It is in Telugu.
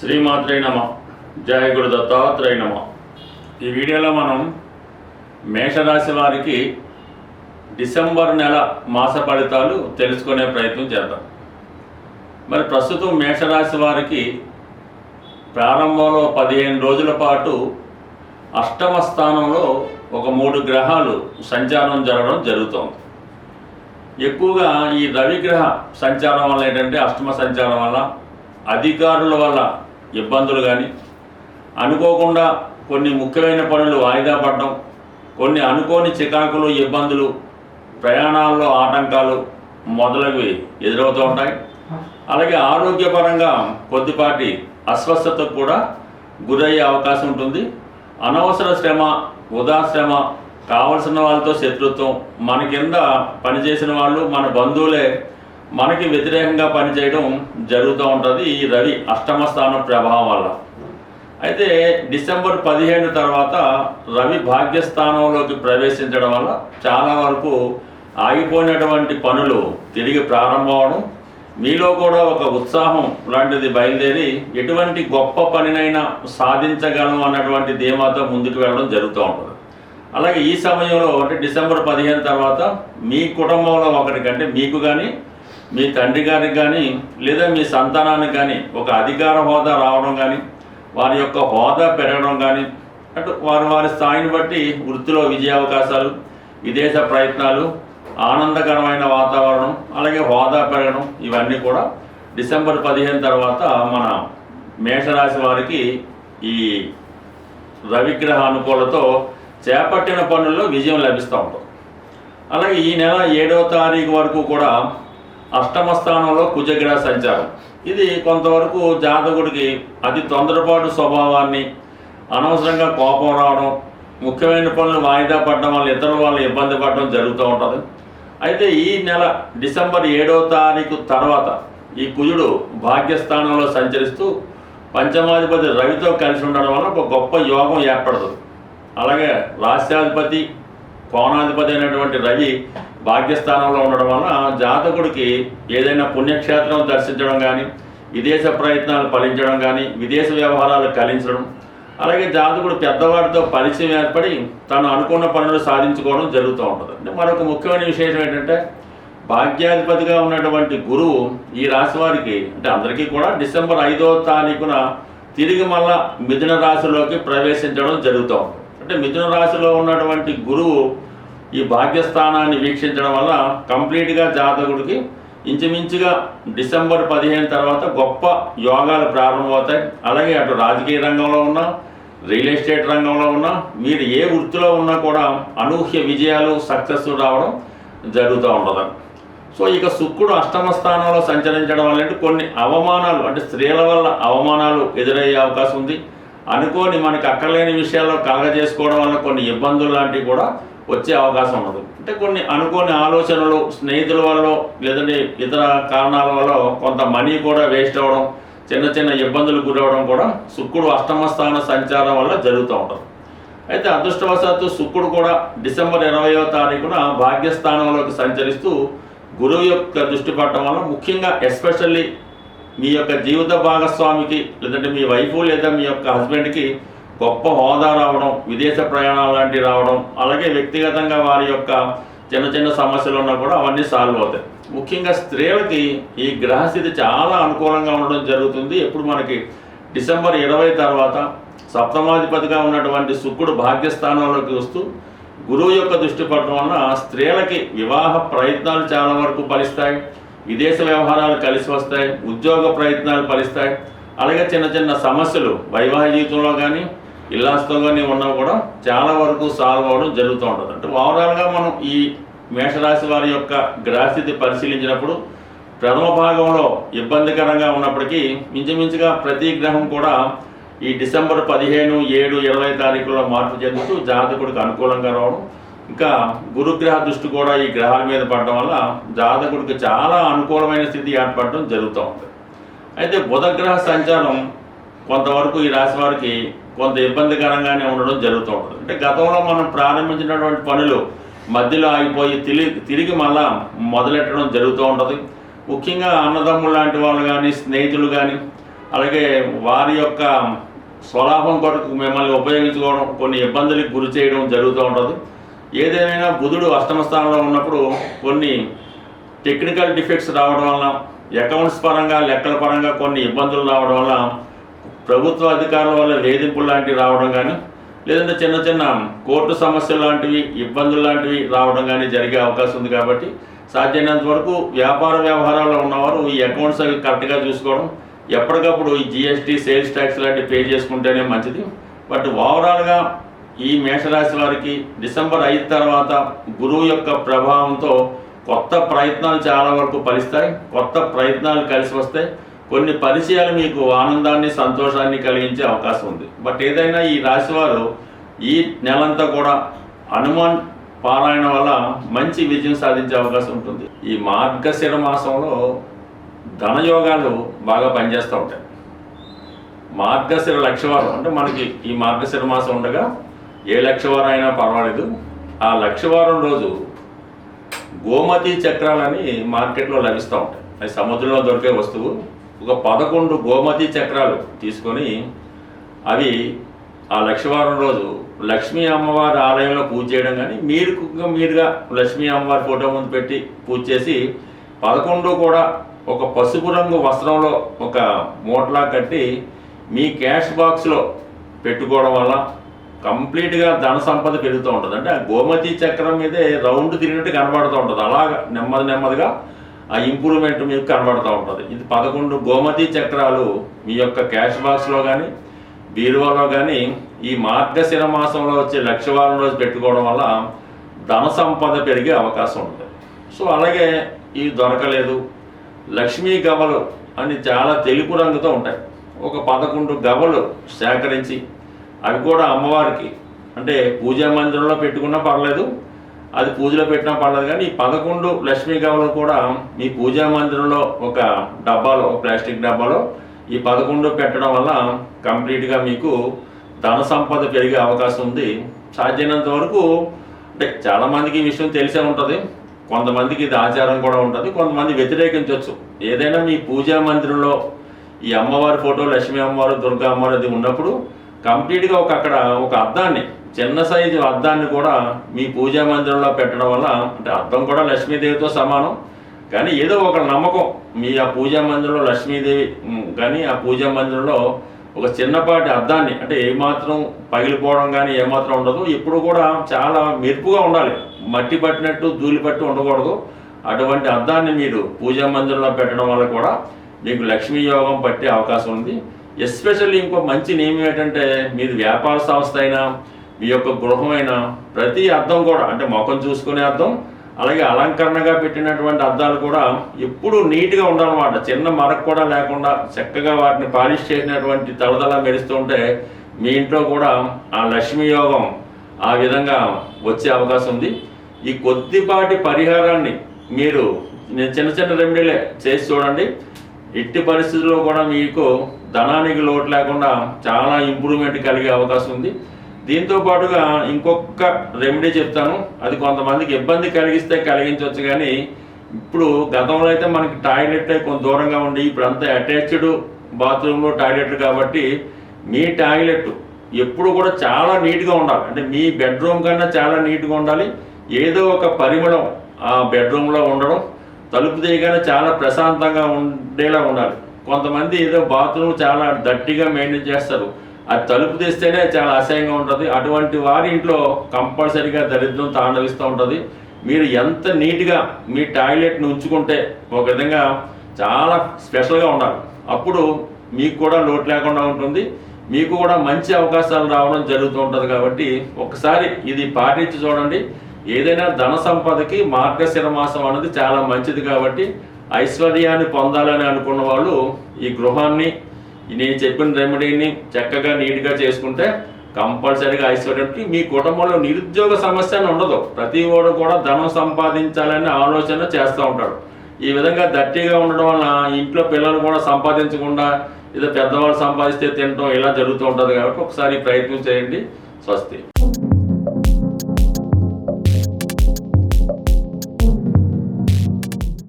శ్రీమాత్రే నమ. జయ గురు దత్తాత్రేయ నమ. ఈ వీడియోలో మనం మేషరాశి వారికి డిసెంబర్ నెల మాస ఫలితాలు తెలుసుకునే ప్రయత్నం చేద్దాం. మరి ప్రస్తుతం మేషరాశి వారికి ప్రారంభంలో పదిహేను రోజుల పాటు అష్టమ స్థానంలో ఒక మూడు గ్రహాలు సంచారం జరగడం జరుగుతోంది. ఎక్కువగా ఈ రవిగ్రహ సంచారం వల్ల ఏంటంటే అష్టమ సంచారం వల్ల అధికారుల వల్ల ఇబ్బందులు కానీ అనుకోకుండా కొన్ని ముఖ్యమైన పనులు వాయిదా పడడం కొన్ని అనుకోని చికాకులు ఇబ్బందులు ప్రయాణాల్లో ఆటంకాలు మొదలవి ఎదురవుతూ ఉంటాయి. అలాగే ఆరోగ్యపరంగా కొద్దిపాటి అస్వస్థతకు కూడా గురయ్యే అవకాశం ఉంటుంది. అనవసర శ్రమ ఉదాశ్రమ కావలసిన వాళ్ళతో శత్రుత్వం. మన కింద పనిచేసిన వాళ్ళు మన బంధువులే మనకి వ్యతిరేకంగా పనిచేయడం జరుగుతూ ఉంటుంది ఈ రవి అష్టమ స్థానం ప్రభావం వల్ల. అయితే డిసెంబర్ పదిహేను తర్వాత రవి భాగ్యస్థానంలోకి ప్రవేశించడం వల్ల చాలా వరకు ఆగిపోయినటువంటి పనులు తిరిగి ప్రారంభం అవడం మీలో కూడా ఒక ఉత్సాహం లాంటిది బయలుదేరి ఎటువంటి గొప్ప పనినైనా సాధించగలం అన్నటువంటి ధీమాతో ముందుకు వెళ్ళడం జరుగుతూ ఉంటుంది. అలాగే ఈ సమయంలో అంటే డిసెంబర్ పదిహేను తర్వాత మీ కుటుంబంలో ఒకరికి అంటే మీకు కానీ మీ తండ్రి గారికి కానీ లేదా మీ సంతానానికి కానీ ఒక అధికార హోదా రావడం కానీ వారి యొక్క హోదా పెరగడం కానీ అటు వారు వారి స్థాయిని బట్టి వృత్తిలో విజయ అవకాశాలు విదేశ ప్రయత్నాలు ఆనందకరమైన వాతావరణం అలాగే హోదా పెరగడం ఇవన్నీ కూడా డిసెంబర్ పదిహేను తర్వాత మన మేషరాశి వారికి ఈ రవిగ్రహ అనుకూలతో చేపట్టిన పనుల్లో విజయం లభిస్తూ ఉంటుంది. అలాగే ఈ నెల ఏడవ తారీఖు వరకు కూడా అష్టమ స్థానంలో కుజగ్రహ సంచారం. ఇది కొంతవరకు జాతకుడికి అతి తొందరపాటు స్వభావాన్ని అనవసరంగా కోపం రావడం ముఖ్యమైన పనులు వాయిదా పడడం వల్ల ఇతరుల వాళ్ళు ఇబ్బంది పడడం జరుగుతూ ఉంటుంది. అయితే ఈ నెల డిసెంబర్ ఏడవ తారీఖు తర్వాత ఈ కుజుడు భాగ్యస్థానంలో సంచరిస్తూ పంచమాధిపతి రవితో కలిసి ఉండడం వల్ల ఒక గొప్ప యోగం ఏర్పడుతుంది. అలాగే రాష్ట్రాధిపతి కోణాధిపతి అయినటువంటి రవి భాగ్యస్థానంలో ఉండడం వలన జాతకుడికి ఏదైనా పుణ్యక్షేత్రం దర్శించడం కానీ విదేశ ప్రయత్నాలు ఫలించడం కానీ విదేశ వ్యవహారాలు కలించడం అలాగే జాతకుడు పెద్దవాడితో పరిచయం ఏర్పడి తను అనుకున్న పనులు సాధించుకోవడం జరుగుతూ ఉంటుంది. అంటే మరొక ముఖ్యమైన విశేషం ఏంటంటే భాగ్యాధిపతిగా ఉన్నటువంటి గురువు ఈ రాశి వారికి అంటే అందరికీ కూడా డిసెంబర్ ఐదో తారీఖున తిరిగి మళ్ళా మిథున రాశిలోకి ప్రవేశించడం జరుగుతూ ఉంటుంది. అంటే మిథున రాశిలో ఉన్నటువంటి గురువు ఈ భాగ్యస్థానాన్ని వీక్షించడం వల్ల కంప్లీట్గా జాతకుడికి ఇంచుమించుగా డిసెంబర్ పదిహేను తర్వాత గొప్ప యోగాలు ప్రారంభమవుతాయి. అలాగే అటు రాజకీయ రంగంలో ఉన్నా రియల్ ఎస్టేట్ రంగంలో ఉన్నా మీరు ఏ వృత్తిలో ఉన్నా కూడా అనూహ్య విజయాలు సక్సెస్ రావడం జరుగుతూ ఉంటుంది సో ఇక శుక్రుడు అష్టమ స్థానంలో సంచరించడం వల్ల కొన్ని అవమానాలు అంటే స్త్రీల వల్ల అవమానాలు ఎదురయ్యే అవకాశం ఉంది. అనుకోని మనకి అక్కర్లేని విషయాల్లో కలగజేసుకోవడం వల్ల కొన్ని ఇబ్బందులు లాంటివి కూడా వచ్చే అవకాశం ఉండదు. అంటే కొన్ని అనుకోని ఆలోచనలు స్నేహితుల వల్ల లేదంటే ఇతర కారణాల వల్ల కొంత మనీ కూడా వేస్ట్ అవ్వడం చిన్న చిన్న ఇబ్బందులు గురవడం కూడా శుక్రుడు అష్టమ స్థాన సంచారం వల్ల జరుగుతూ ఉంటుంది. అయితే అదృష్టవశాత్తు శుక్రుడు కూడా డిసెంబర్ ఇరవయో తారీఖున భాగ్యస్థానంలోకి సంచరిస్తూ గురువు యొక్క దృష్టి పడటం వల్ల ముఖ్యంగా ఎస్పెషల్లీ మీ యొక్క జీవిత భాగస్వామికి లేదంటే మీ వైఫ్ లేదా మీ యొక్క హస్బెండ్కి గొప్ప హోదా రావడం విదేశ ప్రయాణాలు లాంటివి రావడం అలాగే వ్యక్తిగతంగా వారి యొక్క చిన్న చిన్న సమస్యలు ఉన్నా కూడా అవన్నీ సాల్వ్ అవుతాయి. ముఖ్యంగా స్త్రీలకి ఈ గ్రహస్థితి చాలా అనుకూలంగా ఉండడం జరుగుతుంది. ఎప్పుడు మనకి డిసెంబర్ ఇరవై తర్వాత సప్తమాధిపతిగా ఉన్నటువంటి శుక్రుడు భాగ్యస్థానంలోకి వస్తూ గురువు యొక్క దృష్టి పడటం వలన స్త్రీలకి వివాహ ప్రయత్నాలు చాలా వరకు ఫలిస్తాయి. విదేశ వ్యవహారాలు కలిసి వస్తాయి ఉద్యోగ ప్రయత్నాలు ఫలిస్తాయి. అలాగే చిన్న చిన్న సమస్యలు వైవాహిక జీవితంలో కానీ ఇల్లాస్తో కానీ ఉన్నా కూడా చాలా వరకు సాల్వ్ అవ్వడం జరుగుతూ ఉంటుంది. అంటే ఓవరాల్గా మనం ఈ మేషరాశి వారి యొక్క గ్రహస్థితి పరిశీలించినప్పుడు ప్రథమ భాగంలో ఇబ్బందికరంగా ఉన్నప్పటికీ మించుమించుగా ప్రతి గ్రహం కూడా ఈ డిసెంబర్ పదిహేను ఏడు ఇరవై తారీఖులో మార్పు చెందుతూ జాతకుడికి అనుకూలంగా రావడం ఇంకా గురుగ్రహ దృష్టి కూడా ఈ గ్రహాల మీద పడడం వల్ల జాతకుడికి చాలా అనుకూలమైన స్థితి ఏర్పడడం జరుగుతూ ఉంది. అయితే బుధగ్రహ సంచారం కొంతవరకు ఈ రాశి వారికి కొంత ఇబ్బందికరంగానే ఉండడం జరుగుతూ ఉంటుంది. అంటే గతంలో మనం ప్రారంభించినటువంటి పనులు మధ్యలో ఆగిపోయి తిరిగి తిరిగి మళ్ళా మొదలెట్టడం జరుగుతూ ఉంటుంది. ముఖ్యంగా అన్నదమ్ములు లాంటి వాళ్ళు కానీ స్నేహితులు కానీ అలాగే వారి యొక్క స్వలాభం కొరకు మిమ్మల్ని ఉపయోగించుకోవడం కొన్ని ఇబ్బందులకు గురి చేయడం జరుగుతూ ఉంటుంది. ఏదేమైనా బుధుడు అష్టమ స్థానంలో ఉన్నప్పుడు కొన్ని టెక్నికల్ డిఫెక్ట్స్ రావడం వల్ల అకౌంట్స్ పరంగా లెక్కల పరంగా కొన్ని ఇబ్బందులు రావడం వల్ల ప్రభుత్వ అధికారుల వల్ల వేధింపులు లాంటివి రావడం కానీ లేదంటే చిన్న చిన్న కోర్టు సమస్యలు లాంటివి ఇబ్బందులు లాంటివి రావడం కానీ జరిగే అవకాశం ఉంది కాబట్టి సాధ్యమైనంత వరకు వ్యాపార వ్యవహారాల్లో ఉన్నవారు ఈ అకౌంట్స్ అవి కరెక్ట్గా చూసుకోవడం ఎప్పటికప్పుడు ఈ జిఎస్టీ సేల్స్ ట్యాక్స్ లాంటివి పే చేసుకుంటేనే మంచిది. బట్ ఓవరాల్గా ఈ మేషరాశి వారికి డిసెంబర్ ఐదు తర్వాత గురువు యొక్క ప్రభావంతో కొత్త ప్రయత్నాలు చాలా వరకు ఫలిస్తాయి. కొత్త ప్రయత్నాలు కలిసి వస్తాయి. కొన్ని పరిచయాలు మీకు ఆనందాన్ని సంతోషాన్ని కలిగించే అవకాశం ఉంది. బట్ ఏదైనా ఈ రాశి వారు ఈ నెలంతా కూడా హనుమాన్ పారాయణ వల్ల మంచి విజయం సాధించే అవకాశం ఉంటుంది. ఈ మార్గశిర మాసంలో ధనయోగాలు బాగా పనిచేస్తూ ఉంటాయి. మార్గశిర లక్షవారం అంటే మనకి ఈ మార్గశిర మాసం ఉండగా ఏ లక్షవారం అయినా పర్వాలేదు. ఆ లక్షవారం రోజు గోమతి చక్రాలని మార్కెట్లో లభిస్తూ ఉంటాయి. అది సముద్రంలో దొరికే వస్తువు. ఒక పదకొండు గోమతి చక్రాలు తీసుకొని అవి ఆ లక్షవారం రోజు లక్ష్మీ అమ్మవారి ఆలయంలో పూజ చేయడం కానీ మీరు మీరుగా లక్ష్మీ అమ్మవారి ఫోటో ముందు పెట్టి పూజ చేసి పదకొండు కూడా ఒక పసుపు రంగు వస్త్రంలో ఒక మూటలా కట్టి మీ క్యాష్ బాక్స్లో పెట్టుకోవడం వల్ల కంప్లీట్గా ధన సంపద పెరుగుతూ ఉంటుంది. అంటే ఆ గోమతి చక్రం మీదే రౌండ్ తిరిగినట్టు కనబడుతూ ఉంటుంది. అలాగా నెమ్మది నెమ్మదిగా ఆ ఇంప్రూవ్మెంట్ మీకు కనబడుతూ ఉంటుంది. ఇది పదకొండు గోమతి చక్రాలు మీ యొక్క క్యాష్ బాక్స్లో కానీ బీరువాలో కానీ ఈ మార్గశిర మాసంలో వచ్చే లక్షవారం రోజు పెట్టుకోవడం వల్ల ధన సంపద పెరిగే అవకాశం ఉంటుంది. సో అలాగే ఇవి దొరకలేదు. లక్ష్మీ గవలు అని చాలా తెలుపు రంగుతో ఉంటాయి. ఒక పదకొండు గవలు సేకరించి అవి కూడా అమ్మవారికి. అంటే పూజా మందిరంలో పెట్టుకున్నా పర్లేదు అది పూజలో పెట్టినా పర్లేదు కానీ ఈ పదకొండు లక్ష్మీ గవలు కూడా మీ పూజా మందిరంలో ఒక డబ్బాలో ఒక ప్లాస్టిక్ డబ్బాలో ఈ పదకొండు పెట్టడం వల్ల కంప్లీట్గా మీకు ధన సంపద పెరిగే అవకాశం ఉంది. సాధ్యమైనంత వరకు అంటే చాలామందికి ఈ విషయం తెలిసే ఉంటుంది. కొంతమందికి ఇది ఆచారం కూడా ఉంటుంది. కొంతమంది వ్యతిరేకించవచ్చు ఏదైనా మీ పూజా మందిరంలో ఈ అమ్మవారి ఫోటో లక్ష్మీ అమ్మవారు దుర్గా అమ్మవారు అది ఉన్నప్పుడు కంప్లీట్గా ఒక అక్కడ ఒక అద్దాన్ని చిన్న సైజు అద్దాన్ని కూడా మీ పూజా మందిరంలో పెట్టడం వల్ల అంటే అద్దం కూడా లక్ష్మీదేవితో సమానం. కానీ ఏదో ఒక నమ్మకం మీ ఆ పూజా మందిరంలో లక్ష్మీదేవి కానీ ఆ పూజా మందిరంలో ఒక చిన్నపాటి అద్దాన్ని అంటే ఏమాత్రం పగిలిపోవడం కానీ ఏమాత్రం ఉండదు. ఇప్పుడు కూడా చాలా మెరుపుగా ఉండాలి. మట్టి పట్టినట్టు ధూళి పట్టి ఉండకూడదు. అటువంటి అద్దాన్ని మీరు పూజా మందిరంలో పెట్టడం వల్ల కూడా మీకు లక్ష్మీ యోగం పట్టే అవకాశం ఉంది. ఎస్పెషల్లీ ఇంకో మంచి నియమం ఏంటంటే మీది వ్యాపార సంస్థ అయినా మీ యొక్క గృహమైనా ప్రతి అర్థం కూడా అంటే ముఖం చూసుకునే అర్థం అలాగే అలంకరణగా పెట్టినటువంటి అద్దాలు కూడా ఎప్పుడు నీట్గా ఉండాలన్నమాట. చిన్న మరక కూడా లేకుండా చక్కగా వాటిని పాలిష్ చేసినటువంటి తలదల మెరుస్తూ ఉంటే మీ ఇంట్లో కూడా ఆ లక్ష్మీ యోగం ఆ విధంగా వచ్చే అవకాశం ఉంది. ఈ కొద్దిపాటి పరిహారాన్ని మీరు నేను చిన్న చిన్న రెమెడీలే చేసి చూడండి. ఎట్టి పరిస్థితుల్లో కూడా మీకు ధనానికి లోటు లేకుండా చాలా ఇంప్రూవ్మెంట్ కలిగే అవకాశం ఉంది. దీంతో పాటుగా ఇంకొక రెమెడీ చెప్తాను. అది కొంతమందికి ఇబ్బంది కలిగిస్తే కలిగించవచ్చు కానీ ఇప్పుడు గతంలో అయితే మనకి టాయిలెట్ కొంత దూరంగా ఉండి ఇప్పుడు అంతా అటాచ్డ్ బాత్రూంలో టాయిలెట్ కాబట్టి మీ టాయిలెట్ ఎప్పుడు కూడా చాలా నీట్గా ఉండాలి. అంటే మీ బెడ్రూమ్ కన్నా చాలా నీట్గా ఉండాలి. ఏదో ఒక పరిమళం ఆ బెడ్రూమ్లో ఉండడం తలుపు తీయగానే చాలా ప్రశాంతంగా ఉండేలా ఉండాలి. కొంతమంది ఏదో బాత్రూమ్ చాలా దట్టిగా మెయింటైన్ చేస్తారు. అది తలుపు తీస్తేనే చాలా అసహ్యంగా ఉంటుంది. అటువంటి వారి ఇంట్లో కంపల్సరీగా దరిద్రం తాండవిస్తూ ఉంటుంది. మీరు ఎంత నీట్గా మీ టాయిలెట్ని ఉంచుకుంటే ఒక విధంగా చాలా స్పెషల్గా ఉండాలి. అప్పుడు మీకు కూడా లోటు లేకుండా ఉంటుంది. మీకు కూడా మంచి అవకాశాలు రావడం జరుగుతూ ఉంటుంది కాబట్టి ఒకసారి ఇది పాటించి చూడండి. ఏదైనా ధన సంపదకి మార్గశిర మాసం అనేది చాలా మంచిది కాబట్టి ఐశ్వర్యాన్ని పొందాలని అనుకున్న వాళ్ళు ఈ గృహాన్ని నేను చెప్పిన రెమెడీని చక్కగా నీట్గా చేసుకుంటే కంపల్సరీగా ఐశ్వర్యానికి మీ కుటుంబంలో నిరుద్యోగ సమస్య అని ఉండదు. ప్రతి వాడు కూడా ధనం సంపాదించాలనే ఆలోచన చేస్తూ ఉంటాడు. ఈ విధంగా దట్టిగా ఉండడం వల్ల ఇంట్లో పిల్లలు కూడా సంపాదించకుండా ఏదో పెద్దవాళ్ళు సంపాదిస్తే తినడం ఇలా జరుగుతూ ఉంటుంది కాబట్టి ఒకసారి ప్రయత్నం చేయండి. స్వస్తి.